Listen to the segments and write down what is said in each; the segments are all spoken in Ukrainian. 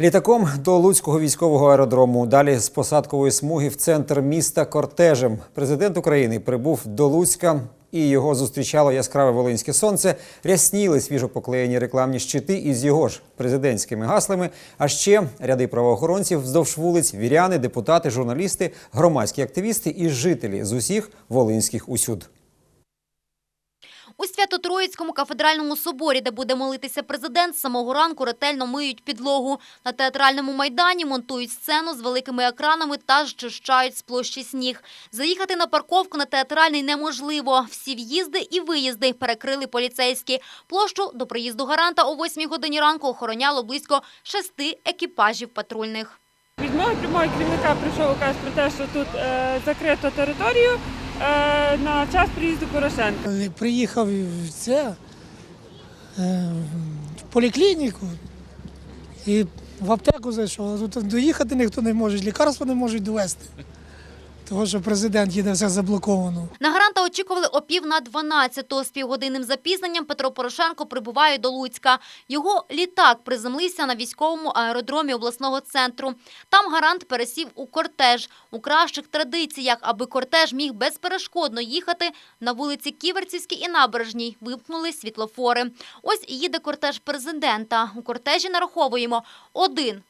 Літаком до Луцького військового аеродрому. Далі з посадкової смуги в центр міста кортежем. Президент України прибув до Луцька і його зустрічало яскраве волинське сонце. Рясніли свіжо поклеєні рекламні щити із його ж президентськими гаслами. А ще ряди правоохоронців вздовж вулиць, віряни, депутати, журналісти, громадські активісти і жителі з усіх волинських усюд. У Свято-Троїцькому кафедральному соборі, де буде молитися президент, з самого ранку ретельно миють підлогу. На театральному майдані монтують сцену з великими екранами та зчищають з площі сніг. Заїхати на парковку на театральний неможливо. Всі в'їзди і виїзди перекрили поліцейські. Площу до приїзду гаранта о 8 годині ранку охороняло близько шести екіпажів патрульних. Від мого прямого керівника прийшов указ про те, що тут е, закрито територію на час приїзду Порошенка. Приїхав в це е, в поліклініку і в аптеку зайшов, тут доїхати ніхто не може, лікарство не можуть довести. Того, що президент їде все заблоковано. На гаранта очікували о пів на 12 З півгодинним запізненням Петро Порошенко прибуває до Луцька. Його літак приземлився на військовому аеродромі обласного центру. Там гарант пересів у кортеж. У кращих традиціях, аби кортеж міг безперешкодно їхати, на вулиці Ківерцівській і Набережній вимкнули світлофори. Ось їде кортеж президента. У кортежі нараховуємо один,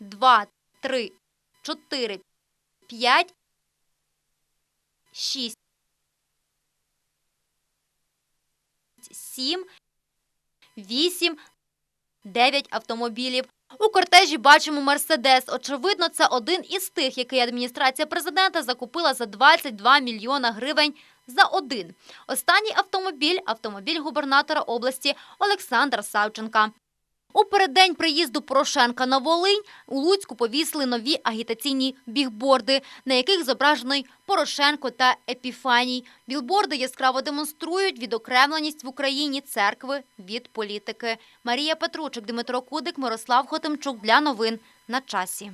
два, три, чотири, п'ять, шість, сім, вісім, дев'ять автомобілів. У кортежі бачимо «Мерседес». Очевидно, це один із тих, який адміністрація президента закупила за 22 мільйона гривень за один. Останній автомобіль – автомобіль губернатора області Олександра Савченка. У переддень приїзду Порошенка на Волинь у Луцьку повісили нові агітаційні бігборди, на яких зображений Порошенко та Епіфаній. Білборди яскраво демонструють відокремленість в Україні церкви від політики. Марія Петручик, Дмитро Кудик, Мирослав Хотимчук для новин на часі.